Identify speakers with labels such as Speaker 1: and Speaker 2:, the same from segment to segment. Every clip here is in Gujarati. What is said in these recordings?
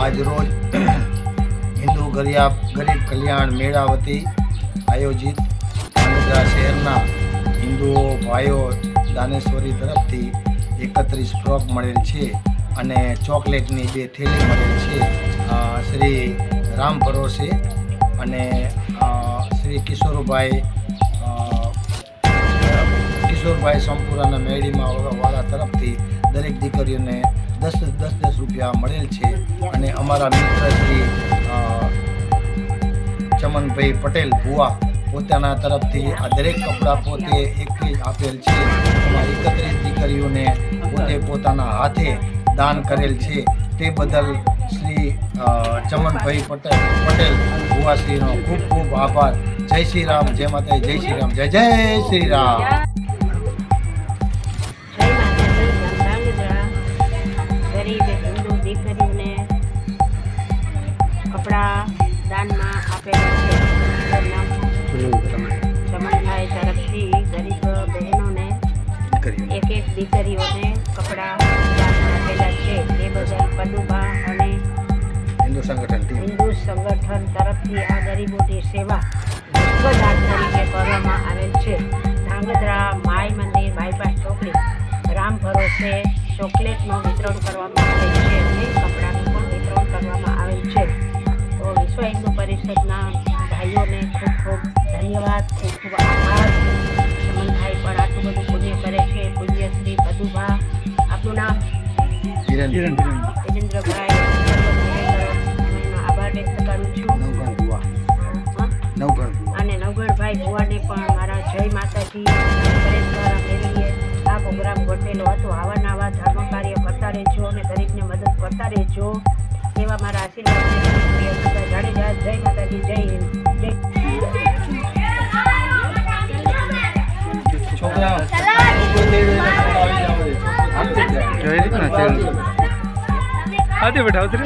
Speaker 1: આજ રોજ હિન્દુ ગરિયા, ગરીબ કલ્યાણ મેળા વતી આયોજિત વડોદરા શહેરના હિન્દુઓ, ભાઈઓ દાનેશ્વરી તરફથી એકત્રીસ ફ્રોક મળેલ છે અને ચોકલેટની બે થેલી મળેલ છે. શ્રી રામ પરોશે અને શ્રી કિશોરભાઈ કિશોરભાઈ સંપુરાના મેળીમાં વાળા તરફથી દરેક દીકરીઓને દસ દસ દસ રૂપિયા મળેલ છે. અને અમારા મિત્ર શ્રી ચમનભાઈ પટેલ ભુવા પોતાના તરફથી આ દરેક કપડાં પોતે એકથી આપેલ છે. એમાં એકત્રીસ દીકરીઓને પોતે પોતાના હાથે દાન કરેલ છે. તે બદલ શ્રી ચમનભાઈ પટેલ પટેલ ભુવાશ્રીનો ખૂબ ખૂબ આભાર. જય શ્રી રામ. જય માતા જય શ્રી રામ. જય જય શ્રી રામ.
Speaker 2: કપડાં દાનમાં આપેલા છે. ચમનભાઈ તરફથી ગરીબ બહેનોને એક એક દીકરીઓને કપડાં આપેલા છે. તે બદલ પદુભા અને
Speaker 1: હિન્દુ સંગઠન
Speaker 2: હિન્દુ સંગઠન તરફથી આ ગરીબોની સેવા તરીકે કરવામાં આવેલ છે. ધાંગધ્રા માય મંદિર બાયપાસ ચોકડી. રામ ભરોસે ચોકલેટનું વિતરણ કરવામાં આવેલ છે. અને હિન્દુ ભાઈઓને ખૂબ ખૂબ ધન્યવાદ ખૂબ ખૂબ આભાર. ચમનભાઈ પણ આટલું બધું પુણ્ય કરે છે પુણ્ય શ્રી પદુભા આપણું નામ વિરેન્દ્રભાઈ આભાર વ્યક્ત કરું છું.
Speaker 1: નવગણ ભુવા.
Speaker 2: હા?
Speaker 1: નવગણ ભુવા.
Speaker 2: અને નવગણભાઈ ભુવાને પણ મારા જય માતાજી દ્વારા મેળવીએ. આ પ્રોગ્રામ ગોઠવેલો હતો. આવા નવા ધર્મ કાર્ય કરતા રહેજો અને દરેકને મદદ કરતા રહેજો. એવા મારા આશીર્વાદ જાડેજા જય માતાજી જય હિન્દ.
Speaker 3: છે બેઠા ઉતરે.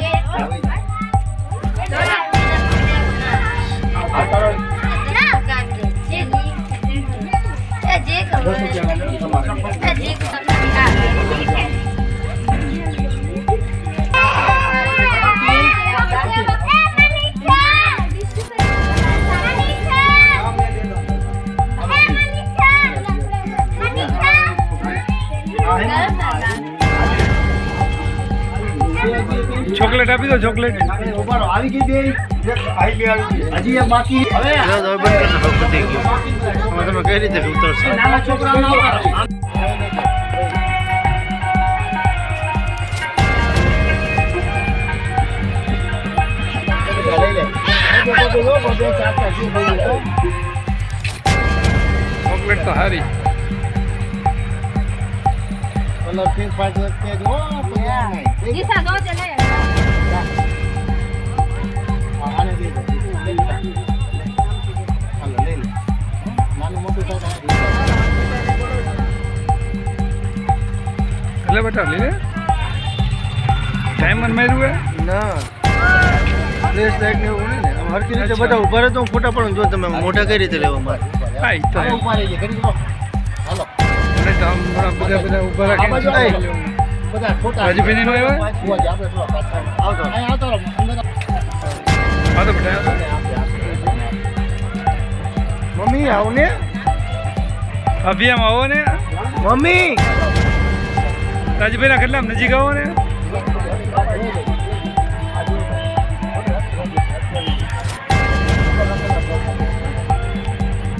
Speaker 3: ચોકલેટ આપી દો ચોકલેટ
Speaker 1: ઉભારો આવી ગઈ બે આવી ગઈ આવી હજી એક બાકી હવે
Speaker 3: તમે કઈ રીતે ઉતરશો
Speaker 1: નાના છોકરાઓનો
Speaker 3: ચોકલેટ તો હારી.
Speaker 1: કલર પિંક પાંચ કે જો પૈસા નહીં આને
Speaker 3: એટલે બેટા લે ટાઈમ મને માર્યું હે
Speaker 4: ના પ્લેસ લાઈટ ને એવું ને હરકી રીતે બધા ઊભા રહે તો હું ફોટા પડું જો તમે મોટા કઈ રીતે લેવા મારે
Speaker 3: હા તો
Speaker 1: ઊભા રહીએ, ઘડી ઊભા. હાલો.
Speaker 3: બધા બધા ઊભા
Speaker 1: રાખે બધા આવો. હજી.
Speaker 3: રાજુભાઈની નો આવ્યા?
Speaker 4: આવતો
Speaker 1: આવતો રહો. અંદર
Speaker 3: તો બેટા.
Speaker 4: મમ્મી આવ ને
Speaker 3: અભિયામ આવો ને
Speaker 4: મમ્મી
Speaker 3: રાજભાઈના કેટલા નજીક આવો ને.